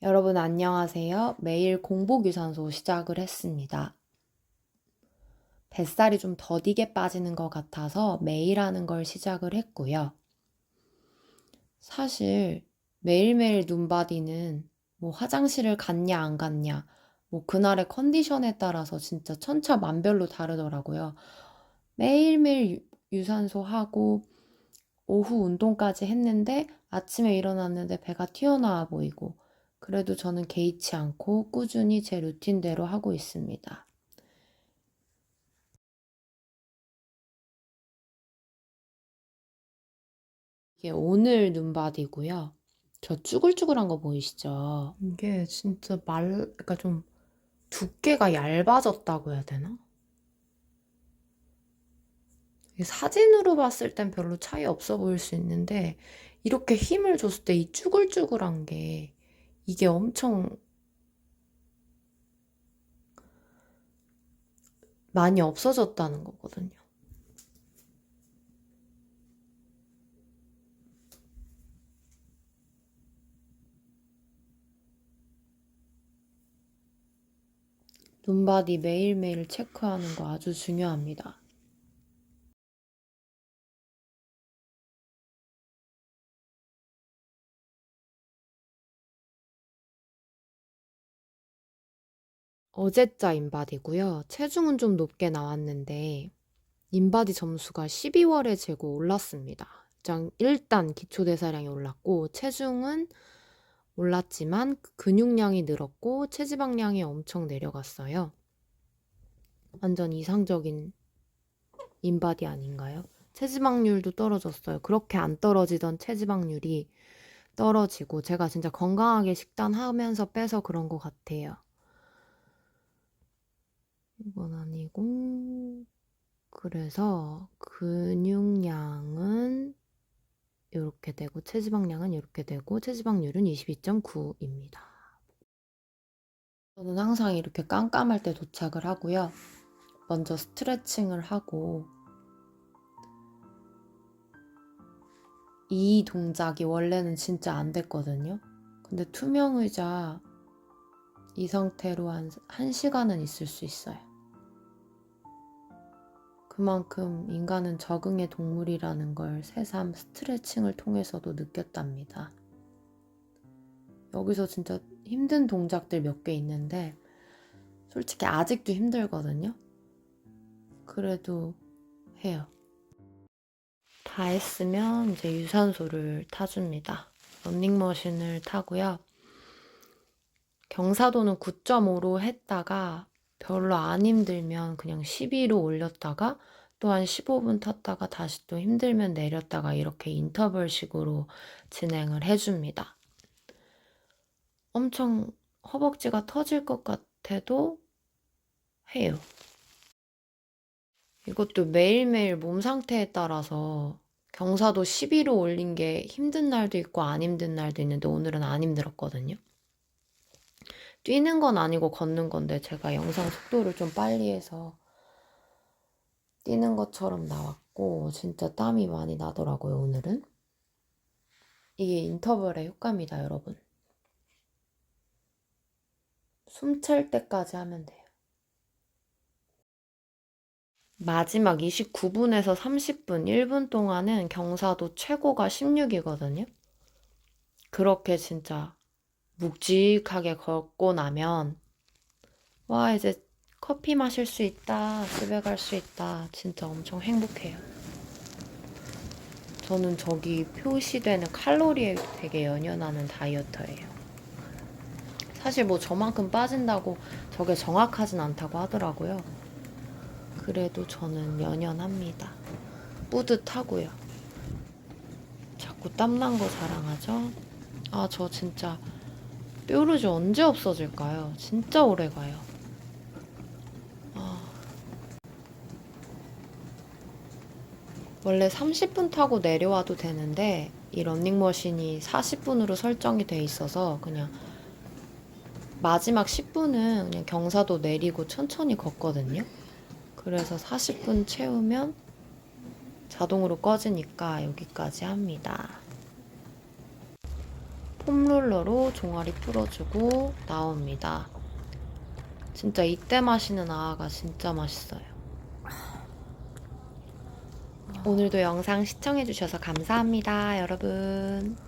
여러분 안녕하세요. 매일 공복 유산소 시작을 했습니다. 뱃살이 좀 더디게 빠지는 것 같아서 매일 하는 걸 시작을 했고요. 사실 매일매일 눈바디는 뭐 화장실을 갔냐 안 갔냐 뭐 그날의 컨디션에 따라서 진짜 천차만별로 다르더라고요. 매일매일 유- 유산소 하고 오후 운동까지 했는데 아침에 일어났는데 배가 튀어나와 보이고 그래도 저는 개의치 않고 꾸준히 제 루틴대로 하고 있습니다. 이게 오늘 눈바디고요. 저 쭈글쭈글한 거 보이시죠? 이게 진짜 말, 그러니까 좀 두께가 얇아졌다고 해야 되나? 이게 사진으로 봤을 땐 별로 차이 없어 보일 수 있는데 이렇게 힘을 줬을 때 이 쭈글쭈글한 게 이게 엄청 많이 없어졌다는 거거든요. 눈바디 매일매일 체크하는 거 아주 중요합니다. 어제자 인바디고요. 체중은 좀 높게 나왔는데 인바디 점수가 12월에 재고 올랐습니다. 일단, 일단 기초 대사량이 올랐고 체중은 올랐지만 근육량이 늘었고 체지방량이 엄청 내려갔어요. 완전 이상적인 인바디 아닌가요? 체지방률도 떨어졌어요. 그렇게 안 떨어지던 체지방률이 떨어지고 제가 진짜 건강하게 식단하면서 빼서 그런 것 같아요. 이건 아니고 그래서 근육량은 이렇게 되고 체지방량은 이렇게 되고 체지방률은 22.9입니다. 저는 항상 이렇게 깜깜할 때 도착을 하고요. 먼저 스트레칭을 하고 이 동작이 원래는 진짜 안 됐거든요. 근데 투명 의자 이 상태로 한 1시간은 있을 수 있어요. 그만큼 인간은 적응의 동물이라는 걸 새삼 스트레칭을 통해서도 느꼈답니다. 여기서 진짜 힘든 동작들 몇 개 있는데 솔직히 아직도 힘들거든요. 그래도 해요. 다 했으면 이제 유산소를 타줍니다. 런닝머신을 타고요. 경사도는 9.5로 했다가 별로 안 힘들면 그냥 12로 올렸다가 또 한 15분 탔다가 다시 또 힘들면 내렸다가 이렇게 인터벌식으로 진행을 해줍니다. 엄청 허벅지가 터질 것 같아도 해요. 이것도 매일매일 몸 상태에 따라서 경사도 12로 올린 게 힘든 날도 있고 안 힘든 날도 있는데 오늘은 안 힘들었거든요. 뛰는 건 아니고 걷는 건데 제가 영상 속도를 좀 빨리 해서 뛰는 것처럼 나왔고 진짜 땀이 많이 나더라고요, 오늘은. 이게 인터벌의 효과입니다, 여러분. 숨 찰 때까지 하면 돼요. 마지막 29분에서 30분, 1분 동안은 경사도 최고가 16이거든요. 그렇게 진짜 묵직하게 걷고 나면, 와, 이제 커피 마실 수 있다, 집에 갈 수 있다. 진짜 엄청 행복해요. 저는 저기 표시되는 칼로리에 되게 연연하는 다이어터예요. 사실 뭐 저만큼 빠진다고 저게 정확하진 않다고 하더라고요. 그래도 저는 연연합니다. 뿌듯하고요. 자꾸 땀난 거 자랑하죠? 아, 저 진짜 뾰루지 언제 없어질까요? 진짜 오래 가요. 아. 원래 30분 타고 내려와도 되는데 이 런닝머신이 40분으로 설정이 돼 있어서 그냥 마지막 10분은 그냥 경사도 내리고 천천히 걷거든요. 그래서 40분 채우면 자동으로 꺼지니까 여기까지 합니다. 폼롤러로 종아리 풀어주고 나옵니다. 진짜 이때 마시는 아아가 진짜 맛있어요. 오늘도 영상 시청해주셔서 감사합니다, 여러분.